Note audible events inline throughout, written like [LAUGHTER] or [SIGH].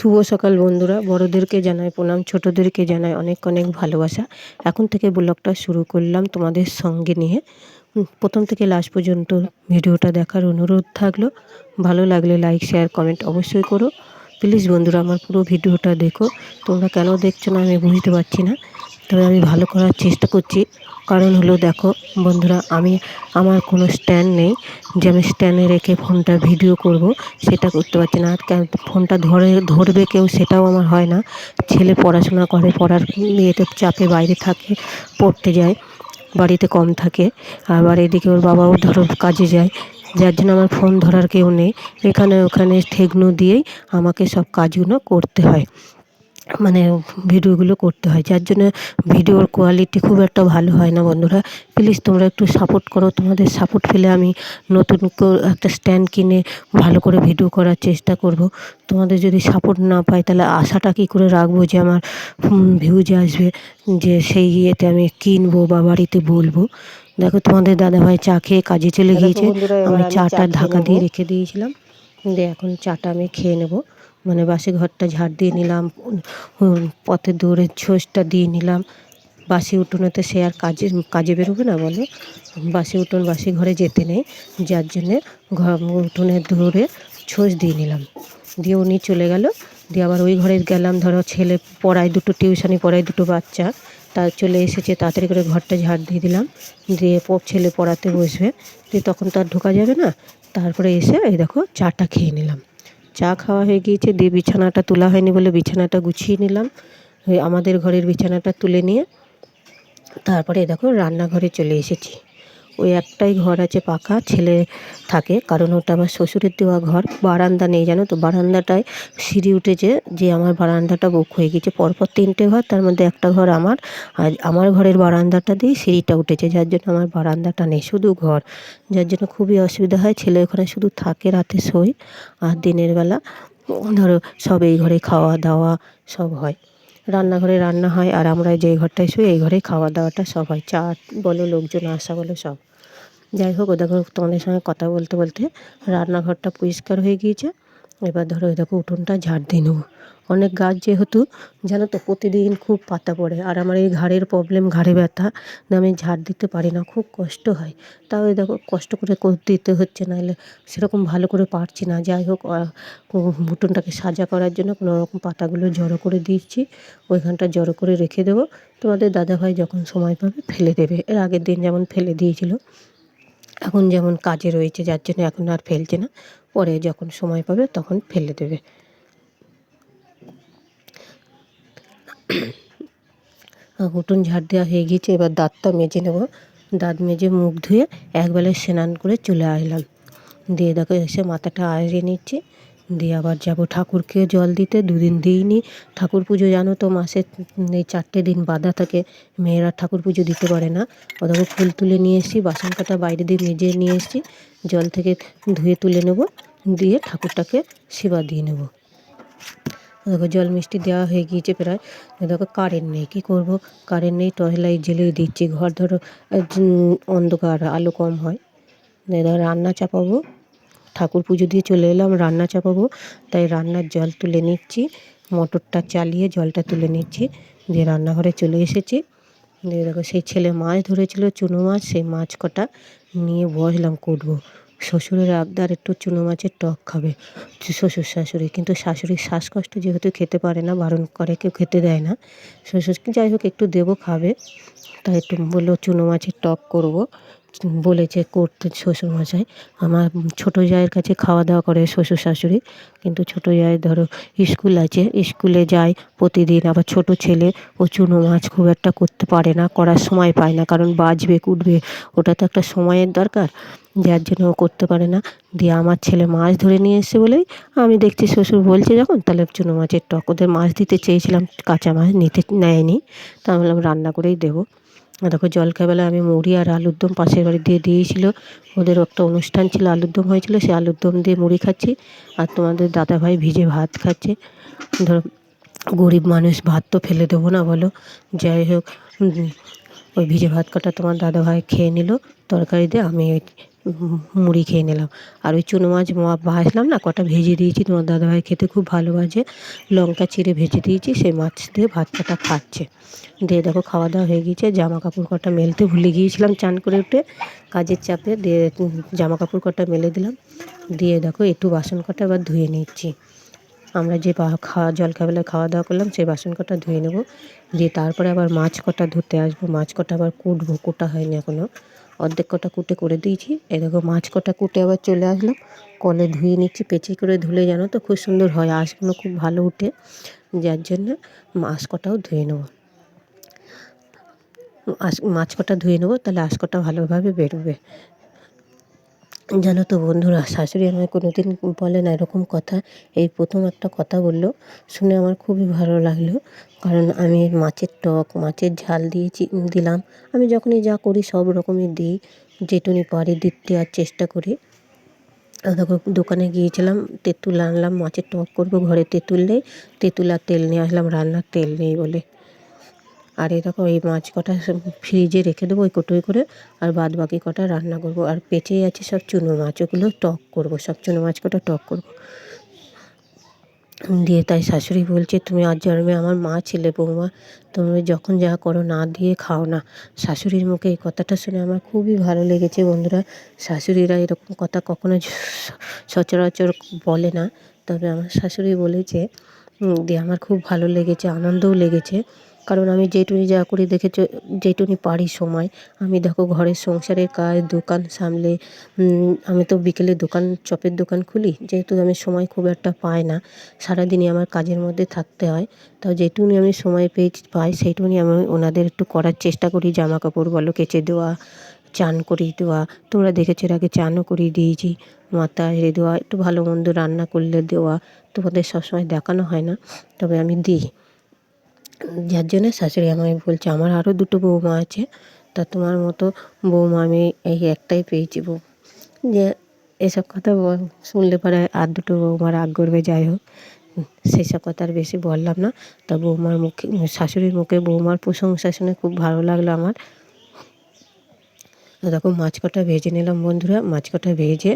শুভ সকাল বন্ধুরা। বড়দেরকে জানাই প্রণাম, ছোটোদেরকে জানাই অনেক অনেক ভালোবাসা। এখন থেকে ব্লগটা শুরু করলাম তোমাদের সঙ্গে নিয়ে। প্রথম থেকে লাস্ট পর্যন্ত ভিডিওটা দেখার অনুরোধ থাকল। ভালো লাগলে লাইক শেয়ার কমেন্ট অবশ্যই করো। প্লিজ বন্ধুরা, আমার পুরো ভিডিওটা দেখো। তোমরা কেন দেখছ না আমি বুঝতে পারছি না। তবে আমি ভালো করার চেষ্টা করছি। কারণ হলো দেখো, বন্ধুরা, আমি, আমার কোনো স্ট্যান্ড নেই যে আমি স্ট্যান্ডে রেখে ফোনটা ভিডিও করব, সেটা করতে পারছি না। আর ফোনটা ধরে, ধরবে কেউ, সেটাও আমার হয় না। ছেলে পড়াশোনা করে, পড়ার ইয়েতে চাপে বাইরে থাকে, পড়তে যায়, বাড়িতে কম থাকে। আবার এদিকে ওর বাবাও ধরো কাজে যায়। যার জন্য আমার ফোন ধরার কেউ নেই। এখানে ওখানে ঠেকনো দিয়েই আমাকে সব কাজগুলো করতে হয়। মানে ভিডিওগুলো করতে হয় যার জন্য ভিডিওর কোয়ালিটি খুব একটা ভালো হয় না বন্ধুরা। প্লিজ তোমরা একটু সাপোর্ট করো তোমাদের সাপোর্ট পেলে আমি নতুন একটা স্ট্যান্ড কিনে ভালো করে ভিডিও করার চেষ্টা করব। তোমাদের যদি সাপোর্ট না পাই তাহলে আশাটা কী করে রাখব যে আমার ভিউজ আসবে যে সেই ইয়েতে আমি কিনবো বা বাড়িতে বলব। দেখো তোমাদের দাদাভাই চা খেয়ে কাজে চলে গিয়েছে। আমি চাটা ঢাকা দিয়ে রেখে দিয়েছিলাম। দিয়ে এখন চাটা আমি খেয়ে নেব। মানে বাসি ঘরটা ঝাড় দিয়ে নিলাম পথে দৌড়ে ছোঁচটা দিয়ে নিলাম। বাসি উঠোনেতে সে আর কাজে কাজে বেরোবে না বলো। বাসি উঠোন, বাসি ঘরে যেতে নেই, যার জন্যে ঘর, উঠোনে দৌড়ে ছোঁচ দিয়ে নিলাম। দিয়ে উনি চলে গেল। দিয়ে আবার ওই ঘরে গেলাম। ধরো ছেলে পড়ায় দুটো, টিউশনি পড়ায় দুটো বাচ্চা। তা চলে এসেছে, তাড়াতাড়ি করে ঘরটা ঝাড় দিয়ে দিলাম। দিয়ে ছেলে পড়াতে বসবে। দিয়ে তখন তো আর ঢোকা যাবে না। তারপরে এসে এই দেখো চাটা খেয়ে নিলাম। চা খাওয়া হয়ে গিয়েছে, দিয়ে বিছানাটা তোলা হয়নি বলে বিছানাটা গুছিয়ে নিলাম। আমাদের ঘরের বিছানাটা তুলে নিয়ে তারপরে দেখো রান্নাঘরে চলে এসেছি। ওই একটাই ঘর আছে পাকা, ছেলে থাকে, কারণ ওটা আমার শ্বশুরের দেওয়া ঘর। বারান্দা নেই, জানো তো? বারান্দাটায় সিঁড়ি উঠেছে যে আমার বারান্দাটা বুক হয়ে গেছে। পরপর তিনটে ঘর, তার মধ্যে একটা ঘর আমার। আর আমার ঘরের বারান্দাটা দিয়ে সিঁড়িটা উঠেছে, যার জন্য আমার বারান্দাটা নেই, শুধু ঘর। যার জন্য খুবই অসুবিধা হয়, ছেলে ওখানে শুধু থাকে, রাতে শোয়, আর দিনের বেলা ধরো সব এই ঘরে খাওয়া দাওয়া সব হয়। রান্নাঘরে রান্না হয়, আর আমরা যে ঘরটায় শুই, এই ঘরে খাওয়া দাওয়াটা সব হয়। চা বলো, লোকজন আসা বলো, সব। যাই হোক ও দেখো তোমাদের সঙ্গে কথা বলতে বলতে রান্নাঘরটা পরিষ্কার হয়ে গিয়েছে। এবার ধরো এই দেখো উঠোনটা ঝাড় দিয়ে নেব। অনেক গাছ যেহেতু, জানো তো প্রতিদিন খুব পাতা পড়ে। আর আমার এই ঘাড়ের প্রবলেম ঘাড়ে ব্যথা আমি ঝাড় দিতে পারি না, খুব কষ্ট হয়। তাও দেখো কষ্ট করে দিতে হচ্ছে, নাহলে সেরকম ভালো করে পারছি না। যাই হোক উঠোনটাকে সাজা করার জন্য কোনো রকম পাতাগুলো জড়ো করে দিচ্ছি। ওইখানটা জড়ো করে রেখে দেবো। তোমাদের দাদাভাই যখন সময় পাবে, ফেলে দেবে। এর আগের দিন যেমন ফেলে দিয়েছিল। এখন যেমন কাজে রয়েছে, যার জন্য এখন আর ফেলছে না। পরে যখন সময় পাবে তখন ফেলে দেবে। [COUGHS] উঠুন ঝাড় দেওয়া হয়ে গিয়েছে, এবার দাঁতটা মেজে নেব। দাঁত মেজে মুখ ধুয়ে একবেলায় স্নান করে চলে আসলাম। দিয়ে দেখো এসে মাথাটা আয়রে নিচ্ছি। দিয়ে আবার যাব ঠাকুরকে জল দিতে। দুদিন দিইনি। ঠাকুর পুজো জানো তো মাসে এই চারটে দিন বাঁধা থাকে। মেয়েরা ঠাকুর পুজো দিতে পারে না। ও দেখো ফুল তুলে নিয়ে এসেছি বাসন কাটা বাইরে দিয়ে মেজে নিয়ে এসেছি। জল থেকে ধুয়ে তুলে নেব, দিয়ে ঠাকুরটাকে সেবা দিয়ে নেব। দেখো জল মিষ্টি দেওয়া হয়ে গিয়েছে প্রায়। দেখো কারেন্ট নেই, কী করব? কারেন্ট নেই টর্চ লাইট জ্বেলেই দিচ্ছি। ঘর ধরো অন্ধকার, আলো কম হয়। ধরো রান্না চাপাবো। ঠাকুর পুজো দিয়ে চলে এলাম রান্না চাপাবো। তাই রান্নার জল তুলে নিচ্ছি, মোটরটা চালিয়ে জলটা তুলে নিচ্ছি, দিয়ে রান্নাঘরে চলে এসেছি। দিয়ে দেখো, সেই ছেলে মাছ ধরেছিল, চুনো মাছ, সেই মাছ কটা নিয়ে বসলাম কুটবো। শ্বশুরের আবদার, একটু চুনো মাছের টক খাবে শ্বশুর শাশুড়ি। কিন্তু শাশুড়ির শ্বাসকষ্ট যেহেতু খেতে পারে না, বারণ করে, কেউ খেতে দেয় না। শ্বশুর যাই হোক, একটু দেবো, খাবে। তাই একটু বলল, চুনো মাছের টক করব। বলেছে করতে শ্বশুরমশাই। আমার ছোটো জায়ের কাছে খাওয়া দাওয়া করে শ্বশুর শাশুড়ি কিন্তু ছোটো জায়ের ধরো স্কুল আছে, স্কুলে যায় প্রতিদিন। আবার ছোট ছেলে ও চুনো মাছ খুব একটা করতে পারে না, করার সময় পায় না। কারণ বাজবে, কুটবে, ওটা তো একটা সময়ের দরকার। যার জন্য ও করতে পারে না। দিয়ে আমার ছেলে মাছ ধরে নিয়ে এসছে বলেই আমি দেখছি শ্বশুর বলছে যখন, তাহলে চুনো মাছের টক। ওদের মাছ দিতে চেয়েছিলাম, কাঁচা মাছ নিতে নেয়নি। তা আমি বললাম, রান্না করেই দেবো। দেখো জলখাবেলা আমি মুড়ি আর আলুর দম পাশের বাড়ি দিয়ে দিয়েছিল। ওদের একটা অনুষ্ঠান ছিল, আলুর দম হয়েছিল সে আলুর দম দিয়ে মুড়ি খাচ্ছি। আর তোমাদের দাদা ভাই ভিজে ভাত খাচ্ছে। ধরো, গরিব মানুষ ভাত তো ফেলে দেবো না বলো। যাই হোক ওই ভিজে ভাত কাটা তোমার দাদা ভাই খেয়ে নিল তরকারি দিয়ে আমি মুড়ি খেয়ে নিলাম। আর ওই চুনো মাছ ভাজলাম না, কটা ভেজে দিয়েছি, তোমার দাদাভাই খেতে খুব ভালোবাসে। লঙ্কা চিড়ে ভেজে দিয়েছি, সেই মাছ দিয়ে ভাত কটা খাচ্ছে। দিয়ে দেখো খাওয়া দাওয়া হয়ে গিয়েছে জামা কাপড় কটা মেলতে ভুলে গিয়েছিলাম চান করে উঠে, কাজের চাপে দিয়ে জামা কাপড় কটা মেলে দিলাম। দিয়ে দেখো একটু বাসন কটা এবার ধুয়ে নিচ্ছি। আমরা যে খাওয়া জলখাবেলায় খাওয়া দাওয়া করলাম, সেই বাসন কটা ধুয়ে নেব। দিয়ে তারপরে আবার মাছ কটা ধুতে আসব। মাছ কটা আবার কুটবো, কুটা হয়নি এখনও অর্ধেক কটা কুটে করে দিয়েছি। এরকম মাছ কটা কুটে আবার চলে আসলাম কলে ধুয়ে নিচ্ছি, পেঁচে করে ধুলে জানো তো খুব সুন্দর হয়, আঁশগুলো খুব ভালো উঠে। যার জন্য মাছ কটাও ধুয়ে নেব। আঁশ, মাছ কটা ধুয়ে নেব, তাহলে আঁশ কটা ভালোভাবে বেরোবে। জানো তো বন্ধুরা, শাশুড়ি আমায় কোনো দিন বলে না এরকম কথা। এই প্রথম একটা কথা বলল, শুনে আমার খুবই ভালো লাগল। কারণ আমি মাছের টক, মাছের ঝাল দিয়েছি, দিলাম। আমি যখনই যা করি সব রকমই দিই যেটুনি পারি দিতে আর চেষ্টা করি। দেখো, দোকানে গিয়েছিলাম, তেঁতুল আনলাম, মাছের টক করব, ঘরে তেঁতুল নেই, তেঁতুল আর তেল নিয়ে আসলাম, রান্নার তেল নেই বলে। আর এরকম এই মাছ কটা ফ্রিজে রেখে দেবো, ওই কোটোয় করে আর বাদ বাকি কটা রান্না করব। আর পেঁচেই আছে সব চুনো মাছ, ওগুলো টক করব, সব চুনো মাছ কটা টক করব। দিয়ে তাই শাশুড়ি বলছে, তুমি আজ জন্মে আমার মা ছেলে বৌমা তুমি যখন যা করো না দিয়ে খাও না। শাশুড়ির মুখে এই কথাটা শুনে আমার খুবই ভালো লেগেছে বন্ধুরা। শাশুড়িরা এরকম কথা কখনো সচরাচর বলে না। তবে আমার শাশুড়ি বলেছে দিয়ে আমার খুব ভালো লেগেছে, আনন্দও লেগেছে। কারণ আমি যেটুনি যা করি দেখেছ, যেটুনি পারি সময়। আমি দেখো ঘরের সংসারের কাজ, দোকান সামলে আমি তো বিকেলে দোকান, চপের দোকান খুলি। যেহেতু আমি সময় খুব একটা পাই না, সারাদিনই আমার কাজের মধ্যে থাকতে হয়। তাও যেটুকুনি আমি সময় পেয়েছি পাই সেইটুকুনি আমি ওনাদের একটু করার চেষ্টা করি জামা কাপড় বলো, কেচে দেওয়া, চান করিয়ে দেওয়া। তোমরা দেখেছ এর আগে চানও করিয়ে দিয়েছি, মাথা হেরে দেওয়া, একটু ভালো মন্দ রান্না করলে দেওয়া। তোমাদের সবসময় দেখানো হয় না, তবে আমি দিই। যার জন্য শাশুড়ি আমায় বলছে, আমার আরও দুটো বৌমা আছে, তা তোমার মতো বৌমা আমি এই একটাই পেয়েছি বউ যে এসব কথা শুনলে পরে আর দুটো বৌমার আগ করবে, যাই হোক। সেই সব কথা আর বেশি বললাম না, তা বৌমার মুখে, শাশুড়ির মুখে বৌমার প্রশংসা শুনে খুব ভালো লাগল আমার। এরকম মাছ কটা ভেজে নিলাম বন্ধুরা, মাছ কটা ভেজে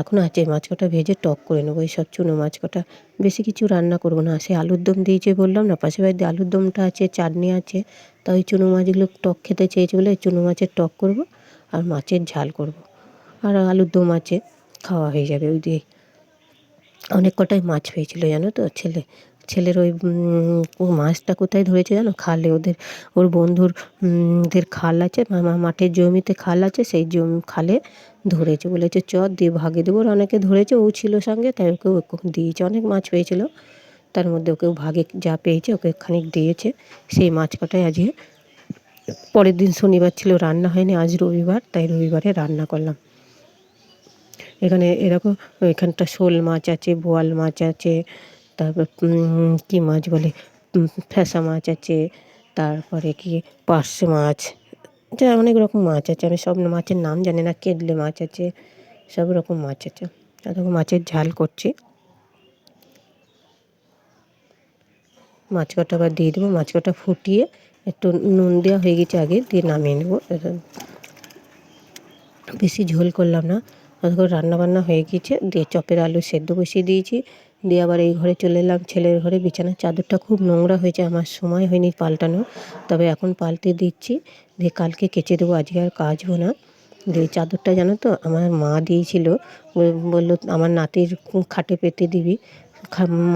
এখন আছে, মাছ কটা ভেজে টক করে নেব, এই সব চুনো মাছ কটা। বেশি কিছু রান্না করব না সে আলুর দম দিয়েছে বললাম না পাশে বাড়িতে আলুর দমটা আছে, চাটনি আছে, তা ওই চুনো মাছগুলো টক খেতে চেয়েছে বলে চুনো মাছের টক করব আর মাছের ঝাল করব। আর আলুর দম আছে, খাওয়া হয়ে যাবে ওই দিয়ে অনেক কটাই মাছ পেয়েছিল জানো তো, ছেলে। ছেলের ওই মাছটা কোথায় ধরেছে জানো? খালে ওদের, ওর বন্ধুর দের খাল আছে মাঠের জমিতে খাল আছে, সেই জমি, খালে ধরেছে। বলেছে চ দিয়ে ভাগে দেবো। অনেকে ধরেছে, ও ছিল সঙ্গে, তাই ওকে ওকে দিয়েছে। অনেক মাছ পেয়েছিল। তার মধ্যে ওকেও ভাগে যা পেয়েছে, ওকে খানিক দিয়েছে। সেই মাছ কটাই আজকে। পরের দিন শনিবার ছিল, রান্না হয়নি, আজ রবিবার, তাই রবিবারে রান্না করলাম। এখানে এরকম, এখানটা শোল মাছ আছে, বোয়াল মাছ আছে তারপর কী মাছ বলে ফ্যাসা মাছ আছে, তারপরে কি পার্শে মাছ, যা অনেক রকম মাছ আছে, আমি সব মাছের নাম জানি না, কেদলে মাছ আছে, সব রকম মাছ আছে এরকম মাছের ঝাল করছি। মাছ কটা আবার দিয়ে দেবো মাছ কটা ফুটিয়ে একটু নুন দেওয়া হয়ে গেছে আগে, দিয়ে নামিয়ে নেব। বেশি ঝোল করলাম না রান্না বান্না হয়ে গিয়েছে দিয়ে চপের আলু সেদ্ধ বসিয়ে দিয়েছি দিয়ে আবার এই ঘরে চলে এলাম। ছেলের ঘরে বিছানার চাদরটা খুব নোংরা হয়েছে, আমার সময় হয়নি পাল্টানো। তবে এখন পাল্টে দিচ্ছি, দিয়ে কালকে কেচে দেবো, আজকে আর কাচবো না। দিয়ে চাদরটা জানো তো, আমার মা দিয়েছিল। বলল, আমার নাতির খাটে পেতে দিবি।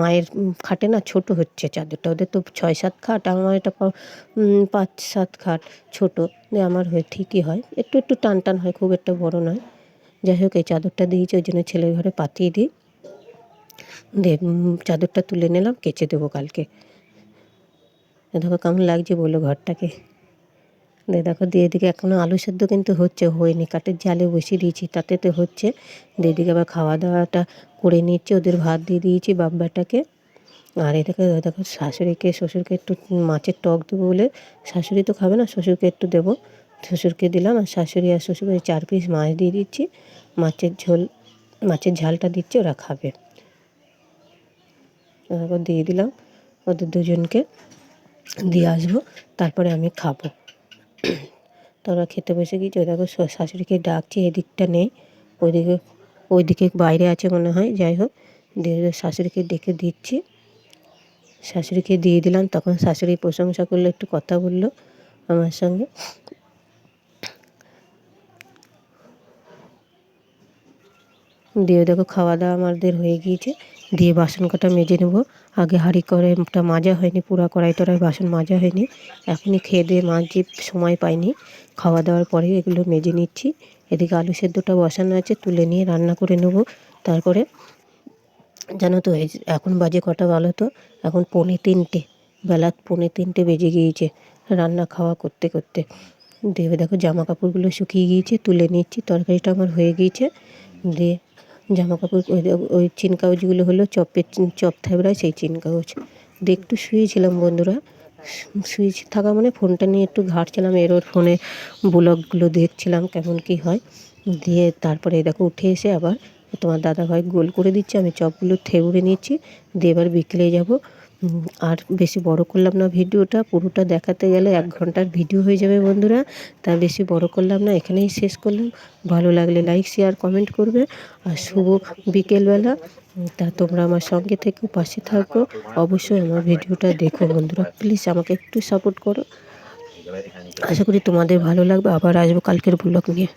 মায়ের খাটে না, ছোট হচ্ছে চাদরটা। ওদের তো ছয়, সাত খাট, আমার এটা পাঁচ, সাত খাট ছোট। দিয়ে আমার হয়ে ঠিকই হয়। একটু একটু টান টান হয়, খুব একটা বড় নয়। যাই হোক, এই চাদরটা দিয়েছি, ওই জন্য ছেলের ঘরে পাতিয়ে দিই। চাদরটা তুলে নিলাম, কেচে দেবো কালকে। দেখো কেমন লাগছে বলো ঘরটাকে। দেখো দিয়ে এদিকে এখনও আলু সেদ্ধ কিন্তু হচ্ছে, হয়নি। কাঠের জালে বসিয়ে দিয়েছি, তাতে তো হচ্ছে। দিয়ে এদিকে আবার খাওয়া দাওয়াটা করে নিচ্ছি, ওদের ভাত দিয়ে দিয়েছি বাপ বেটাকে আর এদিকে দেখো শাশুড়িকে, শ্বশুরকে একটু মাছের টক দেবো বলে। শাশুড়ি তো খাবে না, শ্বশুরকে একটু দেবো। শ্বশুরকে দিলাম, আর শাশুড়ি আর শ্বশুরকে চার পিস মাছ দিয়ে দিচ্ছি। মাছের ঝোল, মাছের ঝালটা দিচ্ছি, ওরা খাবে। তারপর দিয়ে দিলাম। ওদের দুজনকে দিয়ে আসব। তারপরে আমি খাব। তারা খেতে বসে গিয়েছে। দেখো শাশুড়িকে ডাকছি, এদিকটা নেই। ওইদিকে ওইদিকে বাইরে আছে মনে হয়, যাই হোক। দিয়ে শাশুড়িকে ডেকে দিচ্ছি। শাশুড়িকে দিয়ে দিলাম। তখন শাশুড়ি প্রশংসা করল, একটু কথা বলল আমার সঙ্গে। দিয়ে দেখো খাওয়া দাওয়া আমাদের হয়ে গিয়েছে। দিয়ে বাসন কটা মেজে নেব। আগে হাঁড়ি কড়াইটা মাজা হয়নি, পুরা কড়াই টড়াই বাসন মাজা হয়নি। এখনই খেয়ে দিয়ে মাঝে সময় পাইনি। খাওয়া দাওয়ার পরে এগুলো মেজে নিচ্ছি। এদিকে আলু সেদ্ধটা বসানো আছে, তুলে নিয়ে রান্না করে নেব। তারপরে জানো তো এখন বাজে কটা বলো তো এখন পৌনে তিনটে, বেলা পৌনে তিনটে বেজে গিয়েছে রান্না খাওয়া করতে করতে। দিয়ে দেখো জামা কাপড়গুলো শুকিয়ে গিয়েছে, তুলে নিচ্ছি, তরকারিটা আমার হয়ে গিয়েছে। দিয়ে জামা কাপড়, ওই চিন কাগজগুলো হলো, চপের চপ থাবড়ায় সেই চিন কাগজ। দিয়ে একটু শুয়েছিলাম বন্ধুরা। শুয়ে থাকা মানে ফোনটা নিয়ে একটু ঘাটছিলাম এর ওর ফোনে ব্লগগুলো দেখছিলাম কেমন কি হয়। দিয়ে তারপরে দেখো, উঠে এসে আবার তোমার দাদাভাই গোল করে দিচ্ছে, আমি চপগুলো থেবড়ে নিচ্ছি। দিয়ে এবার বিকেলে যাব। আর বেশি বড় করলাম না ভিডিওটা, পুরোটা দেখাতে গেলে এক ঘণ্টার ভিডিও হয়ে যাবে বন্ধুরা। তা বেশি বড় করলাম না, এখানেই শেষ করলাম। ভালো লাগলে লাইক শেয়ার কমেন্ট করবে। আর শুভ বিকেলবেলা। তা তোমরা আমার সঙ্গে থেকে পাশে থাকো। অবশ্যই আমার ভিডিওটা দেখো বন্ধুরা। প্লিজ আমাকে একটু সাপোর্ট করো। আশা করি তোমাদের ভালো লাগবে। আবার আসব কালকের ব্লগ নিয়ে।